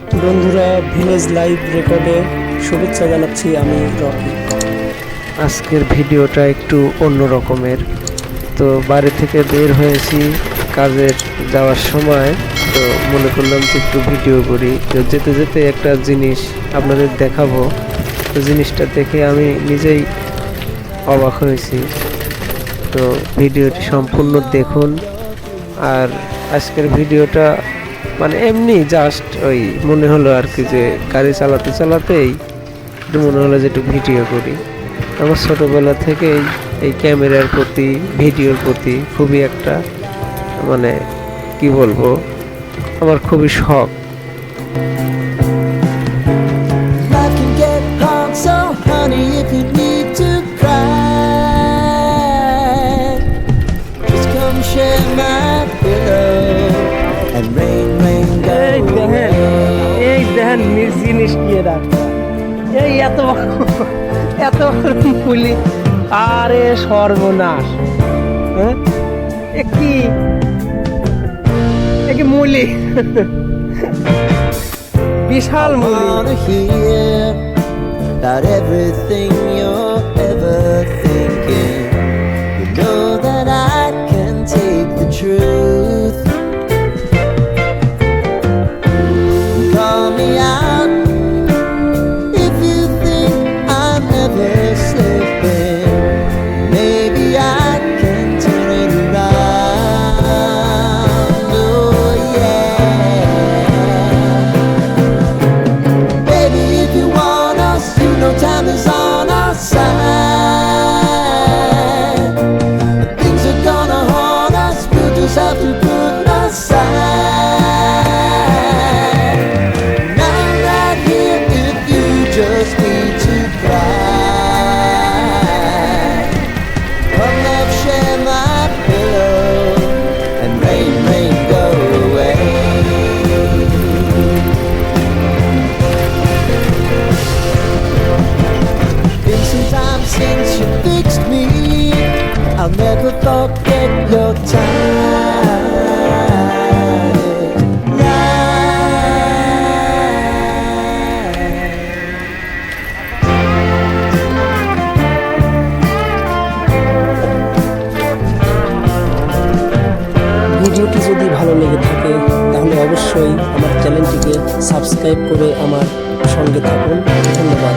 বন্ধুরা village live রেকর্ডে শুভেচ্ছা জানাচ্ছি আমি রকি। আজকের ভিডিওটা একটু অন্য রকমের। তো বাড়ি থেকে বের হয়েছি কাজের যাওয়ার সময়। তো মনে করলাম যে একটু ভিডিও করি। তো যেতে যেতে একটা জিনিস আপনাদের দেখাবো। তো জিনিসটা দেখে আমি নিজেই অবাক হয়েছি। তো ভিডিওটি সম্পূর্ণ দেখুন। আর আজকের ভিডিওটা মানে এমনি জাস্ট ওই মনে হলো আর কি যে গাড়ি চালাতে চালাতেই একটু মনে হলো যে একটু ভিডিও করি। আমার ছোটোবেলা থেকেই এই ক্যামেরার প্রতি, ভিডিওর প্রতি খুবই একটা মানে কি বলব, আমার খুবই শখ। হ্যাঁ জিনিস হ্যাঁ? কি এই কি? মুলি? বিশাল মুলি। তার everything I'll never forget your time. ভিডিওটি যদি ভালো লেগে থাকে, তাহলে অবশ্যই আমার চ্যানেলটিকে সাবস্ক্রাইব করে আমার সঙ্গে থাকুন ধন্যবাদ